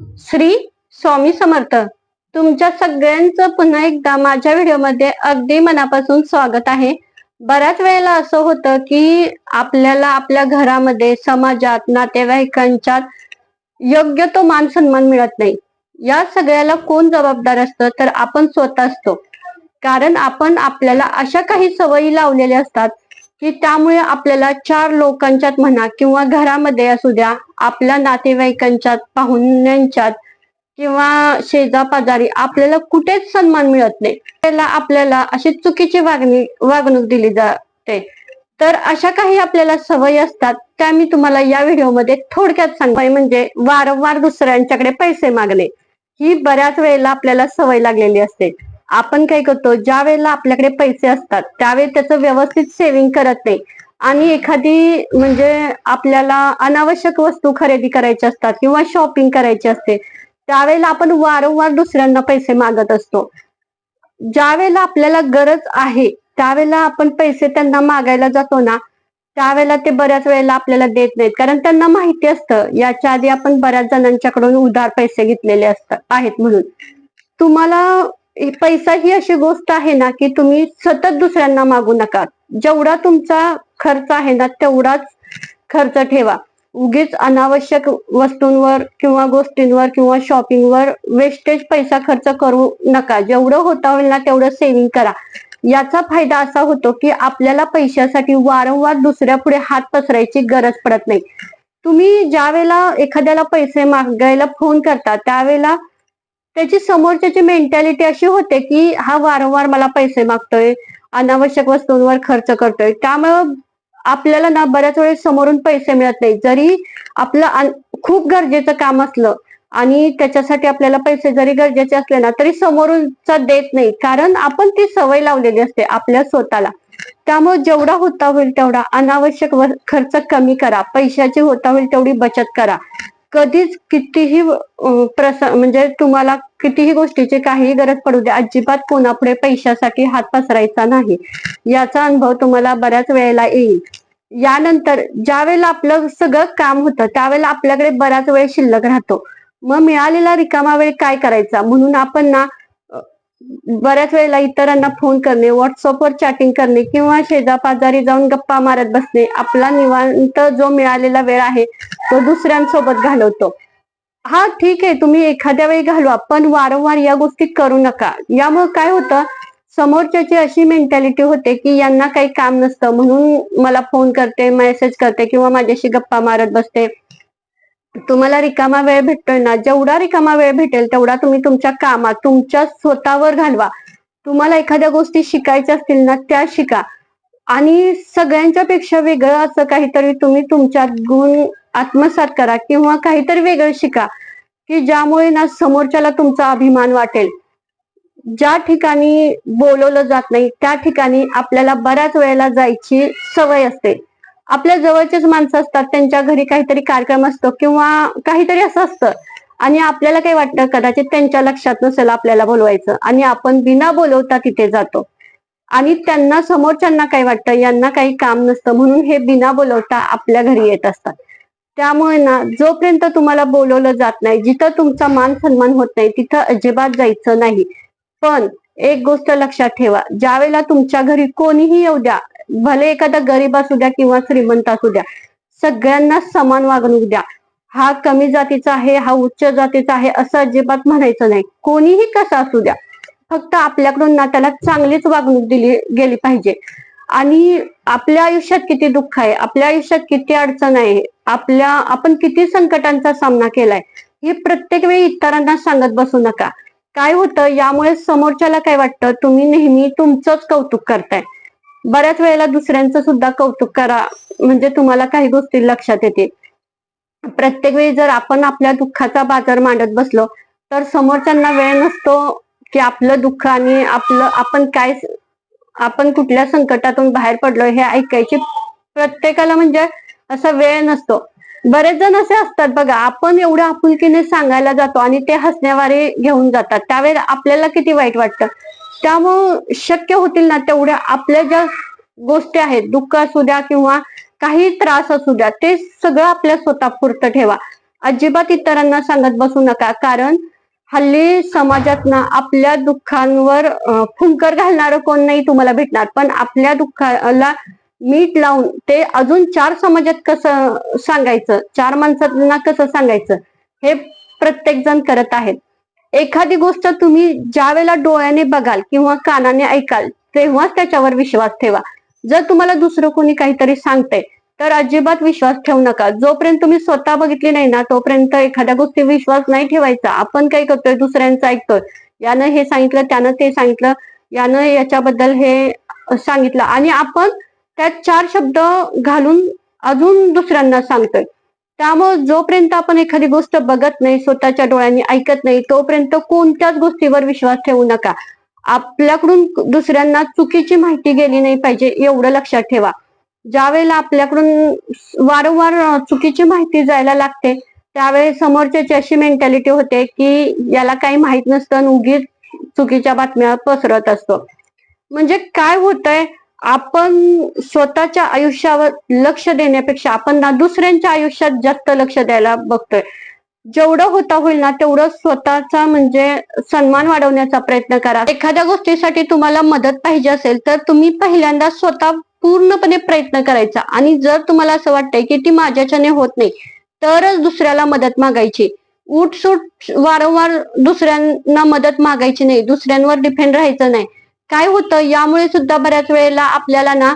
श्री स्वामी समर्थ. तुमच्या सगळ्यांचं पुन्हा एकदा माझ्या व्हिडिओमध्ये अगदी मनापासून स्वागत आहे. बऱ्याच वेळेला असं होतं की आपल्याला आपल्या घरामध्ये समाजात नातेवाईकांच्या योग्य तो मान सन्मान मिळत नाही. या सगळ्याला कोण जबाबदार असतं? तर आपण स्वतः असतो. कारण आपण आपल्याला अशा काही सवयी लावलेल्या असतात की त्यामुळे आपल्याला चार लोकांच्यात म्हणा किंवा घरामध्ये असू द्या आपल्या नातेवाईकांच्यात पाहुण्यांच्यात किंवा शेजापाजारी आपल्याला कुठेच सन्मान मिळत नाही. त्याला आपल्याला अशी चुकीची वागणी वागणूक दिली जाते. तर अशा काही आपल्याला सवयी असतात त्या मी तुम्हाला या व्हिडिओमध्ये थोडक्यात सांगते. म्हणजे वारंवार दुसऱ्यांच्याकडे पैसे मागणे. ही बऱ्याच वेळेला आपल्याला सवय लागलेली असते. आपण काय करतो ज्या वेळेला आपल्याकडे पैसे असतात त्यावेळी त्याचं व्यवस्थित सेव्हिंग करत नाही. आणि एखादी म्हणजे आपल्याला अनावश्यक वस्तू खरेदी करायची असतात किंवा शॉपिंग करायची असते त्यावेळेला आपण वारंवार दुसऱ्यांना पैसे मागत असतो. ज्या वेळेला आपल्याला गरज आहे त्यावेळेला आपण पैसे त्यांना मागायला जातो ना त्यावेळेला ते बऱ्याच वेळेला आपल्याला देत नाहीत. कारण त्यांना माहिती असतं याच्या आधी आपण बऱ्याच जणांच्याकडून उधार पैसे घेतलेले असतात आहेत म्हणून. तुम्हाला पैसा ही अशी गोष्ट आहे ना की तुम्ही सतत दुसऱ्यांना मागू नका. जेवढा तुमचा खर्च आहे ना तेवढाच खर्च ठेवा. उगीच अनावश्यक वस्तूंवर किंवा गोष्टींवर किंवा शॉपिंगवर वेस्टेज पैसा खर्च करू नका. जेवढं होता होईल ना तेवढं सेव्हिंग करा. याचा फायदा असा होतो की आपल्याला पैशासाठी वारंवार दुसऱ्या पुढे हात पसरायची गरज पडत नाही. तुम्ही ज्या वेळेला एखाद्याला पैसे मागायला फोन करता त्यावेळेला त्याची समोरच्याची मेंटॅलिटी अशी होते की हा वारंवार मला पैसे मागतोय अनावश्यक वस्तूंवर खर्च करतोय. त्यामुळं आपल्याला ना बऱ्याच वेळेस समोरून पैसे मिळत नाही जरी आपलं खूप गरजेचं काम असलं आणि त्याच्यासाठी आपल्याला पैसे जरी गरजेचे असले ना तरी समोरूनचा देत नाही. कारण आपण ती सवय लावलेली असते आपल्या स्वतःला. त्यामुळे जेवढा होता होईल तेवढा अनावश्यक खर्च कमी करा. पैशाची होता होईल तेवढी बचत करा. कधीच कितीही प्रस म्हणजे तुम्हाला कितीही गोष्टीची काहीही गरज पडू दे अजिबात कोणापुढे पैशासाठी हात पसरायचा नाही. याचा अनुभव तुम्हाला बऱ्याच वेळेला येईल. यानंतर ज्या वेळेला आपलं सगळं काम होतं त्यावेळेला आपल्याकडे बराच वेळ शिल्लक राहतो. मग मिळालेला रिकामा वेळ काय करायचा? म्हणून आपण ना बऱ्याच वेळेला इतरांना फोन करणे व्हॉट्सअपवर चॅटिंग करणे किंवा शेजापाजारी जाऊन गप्पा मारत बसणे आपला निवांत जो मिळालेला वेळ आहे तो दुसऱ्यांसोबत घालवतो. हा ठीक आहे तुम्ही एखाद्या वेळी घालवा पण वारंवार या गोष्टी करू नका. यामुळे काय होतं समोरच्याची अशी मेंटॅलिटी होते की यांना काही काम नसतं म्हणून मला फोन करते मेसेज करते किंवा माझ्याशी गप्पा मारत बसते. तुम्हाला रिकामा वेळ भेटतोय ना जेवढा रिकामा वेळ भेटेल तेवढा तुम्ही तुमच्या कामात तुमच्या स्वतःवर घालवा. तुम्हाला एखाद्या गोष्टी शिकायच्या असतील ना त्या शिका. आणि सगळ्यांच्या पेक्षा वेगळं असं काहीतरी तुम्ही तुमच्यात गुण आत्मसात करा किंवा काहीतरी वेगळं शिका की ज्यामुळे ना समोरच्याला तुमचा अभिमान वाटेल. ज्या ठिकाणी बोलवलं जात नाही त्या ठिकाणी आपल्याला बऱ्याच वेळेला जायची सवय असते. आपल्या जवळचेच माणसं असतात त्यांच्या घरी काहीतरी कार्यक्रम असतो किंवा काहीतरी असं असतं. आणि आपल्याला काही वाटतं कदाचित त्यांच्या लक्षात नसेल आपल्याला बोलवायचं आणि आपण बिना बोलवता तिथे जातो. आणि त्यांना समोरच्यांना काय वाटतं यांना काही काम नसतं म्हणून हे बिना बोलवता आपल्या घरी येत असतात. त्यामुळे ना जोपर्यंत तुम्हाला बोलवलं जात नाही जिथं तुमचा मान सन्मान होत नाही तिथं अजिबात जायचं नाही. पण एक गोष्ट लक्षात ठेवा ज्यावेळेला तुमच्या घरी कोणीही येऊ द्या भले एखादा गरीब असू द्या किंवा श्रीमंत असू द्या सगळ्यांना समान वागणूक द्या. हा कमी जातीचा आहे हा उच्च जातीचा आहे असं अजिबात म्हणायचं नाही. कोणीही कसा असू द्या फक्त आपल्याकडून ना त्याला चांगलीच वागणूक दिली गेली पाहिजे. आणि आपल्या आयुष्यात किती दुःख आहे आपल्या आयुष्यात किती अडचण आहे आपल्या आपण किती संकटांचा सामना केलाय हे प्रत्येक वेळी इतरांना सांगत बसू नका. काय होतं यामुळे समोरच्याला काय वाटतं तुम्ही नेहमी तुमचंच कौतुक करताय. बऱ्याच वेळेला दुसऱ्यांचं सुद्धा कौतुक करा म्हणजे तुम्हाला काही गोष्टी लक्षात येते प्रत्येक वेळी जर आपण आपल्या दुःखाचा बाजार मांडत बसलो तर समोरच्यांना वेळ नसतो की आपलं दुःख आणि आपलं आपण काय आपण कुठल्या संकटातून बाहेर पडलो हे ऐकायची प्रत्येकाला म्हणजे असा वेळ नसतो. बरेच जण असे असतात बघा आपण एवढ्या आपुलकीने सांगायला जातो आणि ते हसण्यावारे घेऊन जातात. त्यावेळेला आपल्याला किती वाईट वाटतं? त्यामुळं शक्य होतील ना तेवढ्या आपल्या ज्या गोष्टी आहेत दुःख असू द्या किंवा काही त्रास असू द्या ते सगळं आपल्या स्वतः पुरतं ठेवा. अजिबात इतरांना सांगत बसू नका कारण हल्ली समाजात ना आपल्या दुःखांवर फुंकर घालणारं कोण नाही तुम्हाला भेटणार. पण आपल्या दुःखाला मीठ लावून ते अजून चार समाजात कसं सांगायचं चार माणसांना कसं सांगायचं हे प्रत्येक जण करत आहेत. एखादी गोष्ट तुम्ही ज्या वेळेला डोळ्याने बघाल किंवा कानाने ऐकाल तेव्हाच त्याच्यावर विश्वास ठेवा. जर तुम्हाला दुसरं कोणी काहीतरी सांगतंय तर अजिबात विश्वास ठेवू नका. जोपर्यंत तुम्ही स्वतः बघितली नाही ना तोपर्यंत एखाद्या गोष्टी विश्वास नाही ठेवायचा. आपण काय करतोय? दुसऱ्यांचं ऐकतोय. यानं हे सांगितलं त्यानं ते सांगितलं यानं याच्याबद्दल हे सांगितलं. आणि आपण त्यात चार शब्द घालून अजून दुसऱ्यांना सांगतोय. त्यामुळे जोपर्यंत आपण एखादी गोष्ट बघत नाही स्वतःच्या डोळ्यांनी ऐकत नाही तोपर्यंत कोणत्याच गोष्टीवर विश्वास ठेवू नका. आपल्याकडून दुसऱ्यांना चुकीची माहिती गेली नाही पाहिजे एवढं लक्षात ठेवा. ज्या वेळेला आपल्याकडून वारंवार चुकीची माहिती जायला लागते त्यावेळेस समोरच्याची अशी मेंटॅलिटी होते की याला काही माहीत नसतं आणि उगीच चुकीच्या बातम्या पसरत असतो. म्हणजे काय होतंय आपण स्वतःच्या आयुष्यावर लक्ष देण्यापेक्षा आपण ना दुसऱ्यांच्या आयुष्यात जास्त लक्ष द्यायला बघतोय. जेवढं होता होईल ना तेवढं स्वतःचा म्हणजे सन्मान वाढवण्याचा प्रयत्न करा. एखाद्या गोष्टीसाठी तुम्हाला मदत पाहिजे असेल तर तुम्ही पहिल्यांदा स्वतः पूर्णपणे प्रयत्न करायचा. आणि जर तुम्हाला असं वाटतंय की ती माझ्याच्याने होत नाही तरच दुसऱ्याला मदत मागायची. उठसूट वारंवार दुसऱ्यांना मदत मागायची नाही. दुसऱ्यांवर डिपेंड राहायचं नाही. काय होतं? यामुळे सुद्धा बऱ्याच वेळेला आपल्याला ना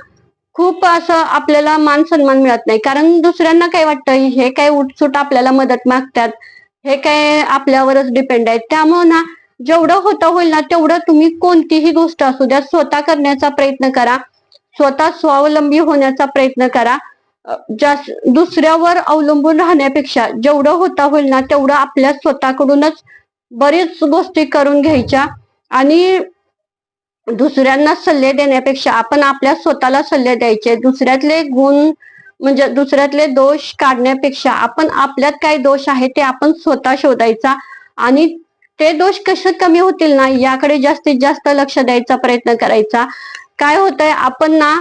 खूप असं आपल्याला मान सन्मान मिळत नाही. कारण दुसऱ्यांना काय वाटतं? हे काय उठसूट आपल्याला मदत मागतात? हे काय आपल्यावरच डिपेंड आहे? त्यामुळे ना जेवढं होतं होईल ना तेवढं तुम्ही कोणतीही गोष्ट असू द्या स्वतः करण्याचा प्रयत्न करा. स्वतः स्वावलंबी होण्याचा प्रयत्न करा. जास्त दुसऱ्यावर अवलंबून राहण्यापेक्षा जेवढं होता होईल ना तेवढं आपल्या स्वतःकडूनच बरीच गोष्टी करून घ्यायच्या. आणि दुसऱ्यांना सल्ले देण्यापेक्षा आपण आपल्या स्वतःला सल्ले द्यायचे. दुसऱ्यातले गुण म्हणजे दुसऱ्यातले दोष काढण्यापेक्षा आपण आपल्यात काय दोष आहे ते आपण स्वतः शोधायचा. आणि ते दोष कसे कमी होतील ना याकडे जास्तीत जास्त लक्ष द्यायचा प्रयत्न करायचा. काय होतंय? आपण ना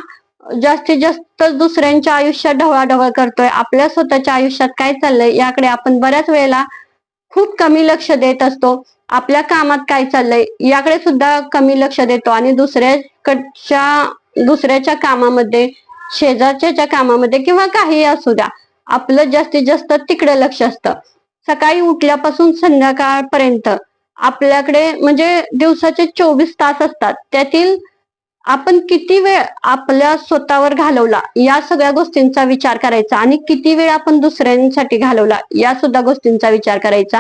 जास्तीत जास्त दुसऱ्यांच्या आयुष्यात ढवळाढवळ करतोय. आपल्या स्वतःच्या आयुष्यात काय चाललंय याकडे आपण बऱ्याच वेळेला खूप कमी लक्ष देत असतो. आपल्या कामात काय चाललंय याकडे सुद्धा कमी लक्ष देतो. आणि दुसऱ्याकडच्या दुसऱ्याच्या कामामध्ये शेजारच्या कामामध्ये किंवा काही असू द्या आपलं जास्तीत जास्त तिकडे लक्ष असतं. सकाळी उठल्यापासून संध्याकाळपर्यंत आपल्याकडे म्हणजे दिवसाचे चोवीस तास असतात. त्यातील आपण किती वेळ आपल्या स्वतःवर घालवला या सगळ्या गोष्टींचा विचार करायचा आणि किती वेळ आपण दुसऱ्यांसाठी घालवला या सुद्धा गोष्टींचा विचार करायचा.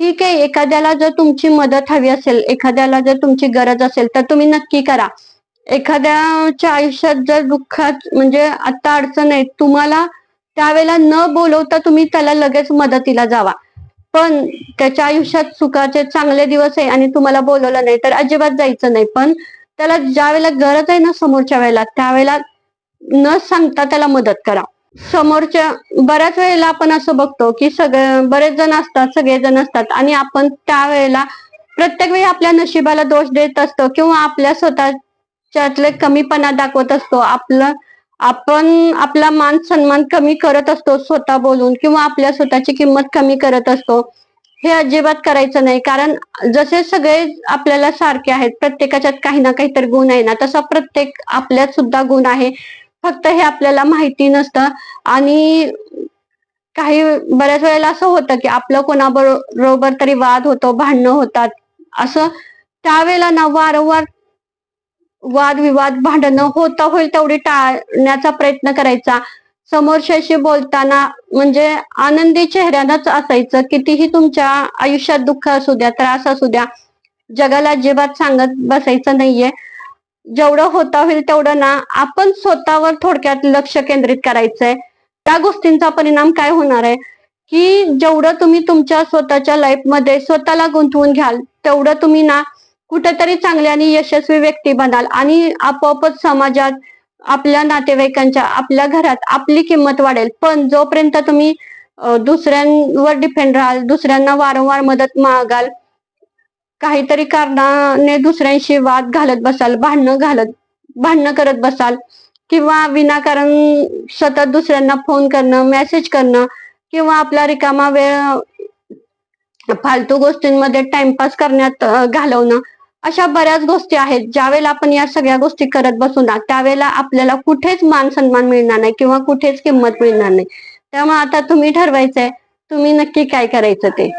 ठीक आहे एखाद्याला जर तुमची मदत हवी असेल एखाद्याला जर तुमची गरज असेल तर तुम्ही नक्की करा. एखाद्याच्या आयुष्यात जर दुःखात म्हणजे आता अडचण आहे तुम्हाला त्यावेळेला न बोलवता तुम्ही त्याला लगेच मदतीला जावा. पण त्याच्या आयुष्यात सुखाचे चांगले दिवस आहे आणि तुम्हाला बोलवलं नाही तर अजिबात जायचं नाही. पण त्याला ज्या वेळेला गरज आहे ना समोरच्या वेळेला त्यावेळेला न सांगता त्याला मदत करा. समोरच्या बऱ्याच वेळेला आपण असं बघतो की सगळे बरेच जण असतात सगळे जण असतात आणि आपण त्यावेळेला प्रत्येक वेळी आपल्या नशिबाला दोष देत असतो किंवा आपल्या स्वतःच्यातले कमीपणा दाखवत असतो. आपलं आपण आपला मान सन्मान कमी करत असतो स्वतः बोलून किंवा आपल्या स्वतःची किंमत कमी करत असतो. हे अजिबात करायचं नाही. कारण जसे सगळे आपल्याला सारखे आहेत प्रत्येकाच्यात काही ना काहीतरी गुण आहे ना तसा प्रत्येक आपल्यात सुद्धा गुण आहे. फक्त हे आपल्याला माहिती नसतं. आणि काही बऱ्याच वेळेला असं होतं की आपलं कोणाबरोबर तरी वाद होतो भांडणं होतात. असं त्यावेळेला ना वारंवार वादविवाद भांडणं होता होईल तेवढी टाळण्याचा प्रयत्न करायचा. समोरच्याशी बोलताना म्हणजे आनंदी चेहऱ्यानंच असायचं. कितीही तुमच्या आयुष्यात दुःख असू द्या त्रास असू द्या जगाला अजिबात सांगत बसायचं नाहीये. जेवढं होता होईल तेवढं ना आपण स्वतःवर थोडक्यात लक्ष केंद्रित करायचंय. त्या गोष्टींचा परिणाम काय होणार आहे? की जेवढं तुम्ही तुमच्या स्वतःच्या लाईफमध्ये स्वतःला गुंतवून घ्याल तेवढं तुम्ही ना कुठेतरी चांगले आणि यशस्वी व्यक्ती बनाल आणि आपोआपच समाजात आपल्या नातेवाईकांच्या आपल्या घरात आपली किंमत वाढेल. पण जोपर्यंत तुम्ही दुसऱ्यांवर डिपेंड राहाल दुसऱ्यांना वारंवार मदत मागाल काहीतरी कारणाने दुसऱ्यांशी वाद घालत बसाल भांडणं घालत भांडणं करत बसाल किंवा विनाकारण सतत दुसऱ्यांना फोन करणं मेसेज करणं किंवा आपला रिकामा वेळ फालतू गोष्टींमध्ये टाइमपास करण्यात घालवणं अशा बऱ्याच गोष्टी आहेत. ज्यावेळेला आपण या सगळ्या गोष्टी करत बसू ना त्यावेळेला आपल्याला कुठेच मान सन्मान मिळणार नाही किंवा कुठेच किंमत मिळणार नाही. त्यामुळे आता तुम्ही ठरवायचंय तुम्ही नक्की काय करायचं ते?